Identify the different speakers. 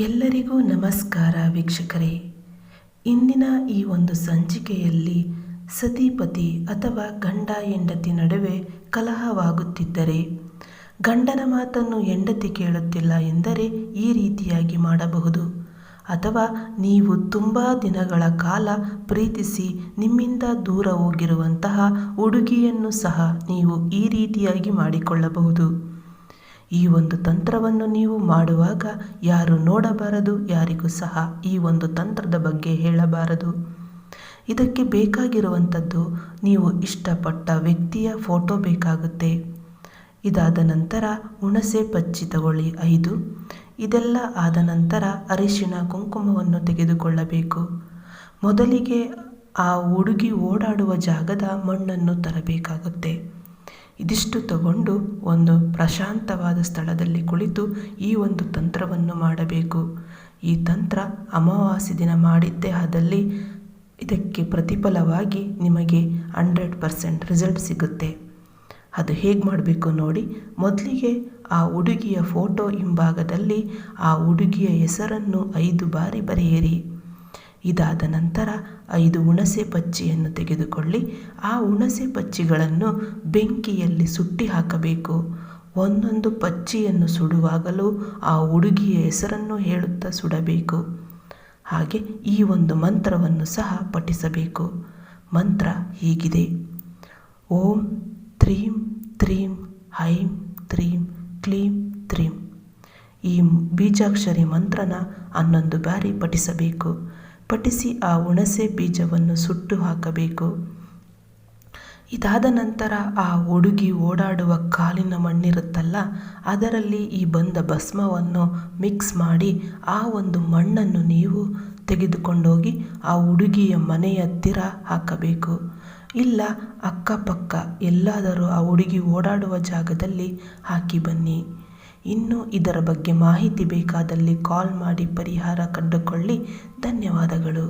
Speaker 1: ಎಲ್ಲರಿಗೂ ನಮಸ್ಕಾರ ವೀಕ್ಷಕರೇ. ಇಂದಿನ ಈ ಒಂದು ಸಂಚಿಕೆಯಲ್ಲಿ ಸತಿಪತಿ ಅಥವಾ ಗಂಡ ಹೆಂಡತಿ ನಡುವೆ ಕಲಹವಾಗುತ್ತಿದ್ದರೆ, ಗಂಡನ ಮಾತನ್ನು ಹೆಂಡತಿ ಕೇಳುತ್ತಿಲ್ಲ ಎಂದರೆ ಈ ರೀತಿಯಾಗಿ ಮಾಡಬಹುದು. ಅಥವಾ ನೀವು ತುಂಬ ದಿನಗಳ ಕಾಲ ಪ್ರೀತಿಸಿ ನಿಮ್ಮಿಂದ ದೂರ ಹೋಗಿರುವಂತಹ ಹುಡುಗಿಯನ್ನು ಸಹ ನೀವು ಈ ರೀತಿಯಾಗಿ ಮಾಡಿಕೊಳ್ಳಬಹುದು. ಈ ಒಂದು ತಂತ್ರವನ್ನು ನೀವು ಮಾಡುವಾಗ ಯಾರು ನೋಡಬಾರದು, ಯಾರಿಗೂ ಸಹ ಈ ಒಂದು ತಂತ್ರದ ಬಗ್ಗೆ ಹೇಳಬಾರದು. ಇದಕ್ಕೆ ಬೇಕಾಗಿರುವಂಥದ್ದು ನೀವು ಇಷ್ಟಪಟ್ಟ ವ್ಯಕ್ತಿಯ ಫೋಟೋ ಬೇಕಾಗುತ್ತೆ. ಇದಾದ ನಂತರ ಹುಣಸೆ ಪಚ್ಚಿ ತಗೊಳ್ಳಿ ಐದು. ಇದೆಲ್ಲ ಆದ ನಂತರ ಅರಿಶಿಣ ಕುಂಕುಮವನ್ನು ತೆಗೆದುಕೊಳ್ಳಬೇಕು. ಮೊದಲಿಗೆ ಆ ಹುಡುಗಿ ಓಡಾಡುವ ಜಾಗದ ಮಣ್ಣನ್ನು ತರಬೇಕಾಗುತ್ತೆ. ಇದಿಷ್ಟು ತಗೊಂಡು ಒಂದು ಪ್ರಶಾಂತವಾದ ಸ್ಥಳದಲ್ಲಿ ಕುಳಿತು ಈ ಒಂದು ತಂತ್ರವನ್ನು ಮಾಡಬೇಕು. ಈ ತಂತ್ರ ಅಮಾವಾಸ್ಯೆ ದಿನ ಮಾಡಿದ್ದೇ ಆದಲ್ಲಿ ಇದಕ್ಕೆ ಪ್ರತಿಫಲವಾಗಿ ನಿಮಗೆ ಹಂಡ್ರೆಡ್ ಪರ್ಸೆಂಟ್ ರಿಸಲ್ಟ್ ಸಿಗುತ್ತೆ. ಅದು ಹೇಗೆ ಮಾಡಬೇಕು ನೋಡಿ, ಮೊದಲಿಗೆ ಆ ಹುಡುಗಿಯ ಫೋಟೋ ಹಿಂಭಾಗದಲ್ಲಿ ಆ ಹುಡುಗಿಯ ಹೆಸರನ್ನು ಐದು ಬಾರಿ ಬರೆಯಿರಿ. ಇದಾದ ನಂತರ ಐದು ಹುಣಸೆ ಪಚ್ಚಿಯನ್ನು ತೆಗೆದುಕೊಳ್ಳಿ. ಆ ಹುಣಸೆ ಪಚ್ಚಿಗಳನ್ನು ಬೆಂಕಿಯಲ್ಲಿ ಸುಟ್ಟಿ ಹಾಕಬೇಕು. ಒಂದೊಂದು ಪಚ್ಚಿಯನ್ನು ಸುಡುವಾಗಲೂ ಆ ಹುಡುಗಿಯ ಹೆಸರನ್ನು ಹೇಳುತ್ತಾ ಸುಡಬೇಕು. ಹಾಗೆ ಈ ಒಂದು ಮಂತ್ರವನ್ನು ಸಹ ಪಠಿಸಬೇಕು. ಮಂತ್ರ ಹೀಗಿದೆ. ಓಂ ತ್ರೀಂ ತ್ರೀಂ ಹೈಂ ತ್ರೀಂ ಕ್ಲೀಂ ತ್ರೀಂ. ಈ ಬೀಜಾಕ್ಷರಿ ಮಂತ್ರನ ಹನ್ನೊಂದು ಬಾರಿ ಪಠಿಸಬೇಕು. ಪಠಿಸಿ ಆ ಹುಣಸೆ ಬೀಜವನ್ನು ಸುಟ್ಟು ಹಾಕಬೇಕು. ಇದಾದ ನಂತರ ಆ ಹುಡುಗಿ ಓಡಾಡುವ ಕಾಲಿನ ಮಣ್ಣಿರುತ್ತಲ್ಲ, ಅದರಲ್ಲಿ ಈ ಬಂದ ಭಸ್ಮವನ್ನು ಮಿಕ್ಸ್ ಮಾಡಿ ಆ ಒಂದು ಮಣ್ಣನ್ನು ನೀವು ತೆಗೆದುಕೊಂಡೋಗಿ ಆ ಹುಡುಗಿಯ ಮನೆಯ ಹತ್ತಿರ ಹಾಕಬೇಕು. ಇಲ್ಲ, ಅಕ್ಕಪಕ್ಕ, ಎಲ್ಲಾದರೂ ಆ ಹುಡುಗಿ ಓಡಾಡುವ ಜಾಗದಲ್ಲಿ ಹಾಕಿ ಬನ್ನಿ. ಇನ್ನು ಇದರ ಬಗ್ಗೆ ಮಾಹಿತಿ ಬೇಕಾದಲ್ಲಿ ಕಾಲ್ ಮಾಡಿ ಪರಿಹಾರ ಕಂಡುಕೊಳ್ಳಿ. ಧನ್ಯವಾದಗಳು.